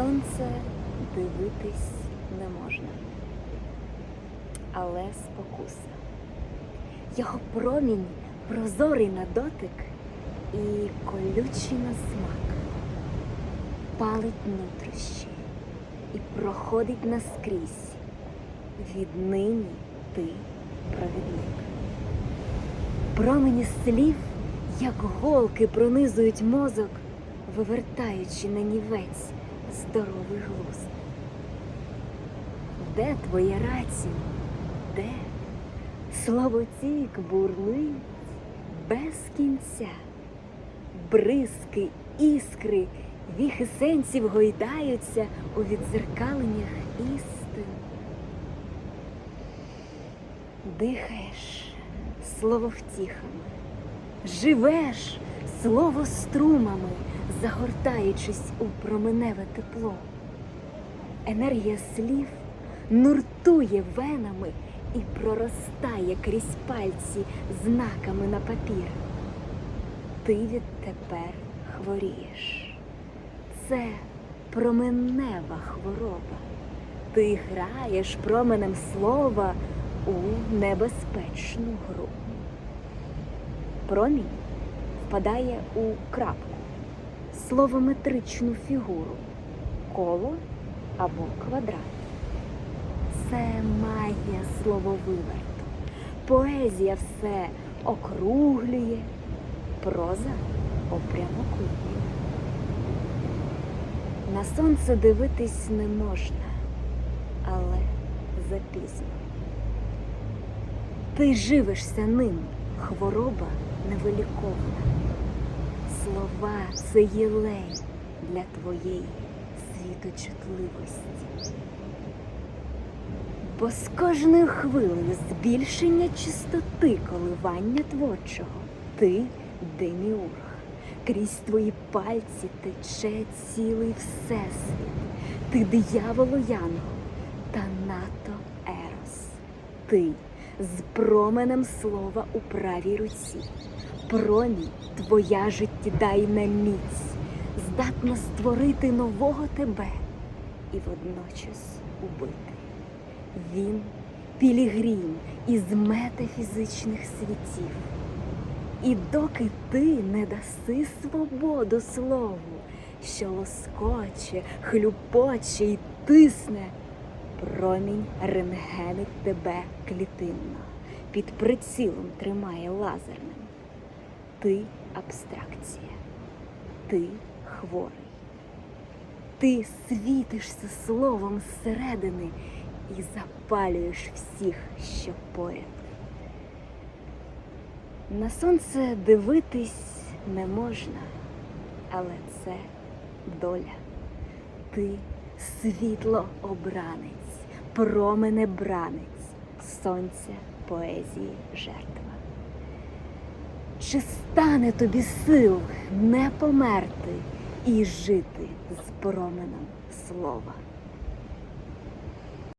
сонце дивитись не можна, але спокуса. Його промінь прозорий на дотик і колючий на смак, палить нутрощі і проходить наскрізь. Віднині ти провідник. Промені слів, як голки, пронизують мозок, вивертаючи на нівець здоровий глузд. Де твоя рація? Де? Словотік бурлить без кінця. Бризки, іскри, віхи сенсів гойдаються у відзеркаленнях істин. Дихаєш слово втіхами, живеш слово струмами, загортаючись у променеве тепло. Енергія слів нуртує венами і проростає крізь пальці знаками на папір. Ти відтепер хворієш. Це променева хвороба. Ти граєш променем слова у небезпечну гру. Промінь впадає у крапку, словометричну фігуру, коло або квадрат. Це магія слововиверту. Поезія все округлює, проза опрямокутнює. На сонце дивитись не можна, але запізно. Ти живишся ним, хвороба невиліковна. Слова це єлей для твоєї світочутливості. Бо з кожною хвилею збільшення чистоти коливання творчого ти деміург. Крізь твої пальці тече цілий всесвіт. Ти дияволо янгол та нато ерос. Ти з променем слова у правій руці. Промінь твоя життєдайна міць, здатна створити нового тебе і водночас убити. Він пілігрім із метафізичних світів. І доки ти не даси свободу слову, що лоскоче, хлюпоче й тисне, промінь рентгенить тебе клітинно, під прицілом тримає лазерним. Ти абстракція, ти хворий. Ти світишся словом зсередини і запалюєш всіх, що поряд. На сонце дивитись не можна, але це доля. Ти світло обранець, промене сонця поезії жертва. Чи стане тобі сил не померти і жити з променем слова?